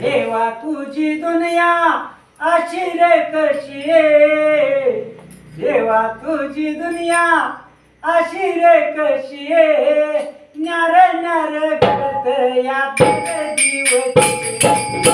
देवा तुझी दुनिया अशी रे कशी देवा तुझी दुनिया अशी रे कशी न्यार न्यार घडत या जीव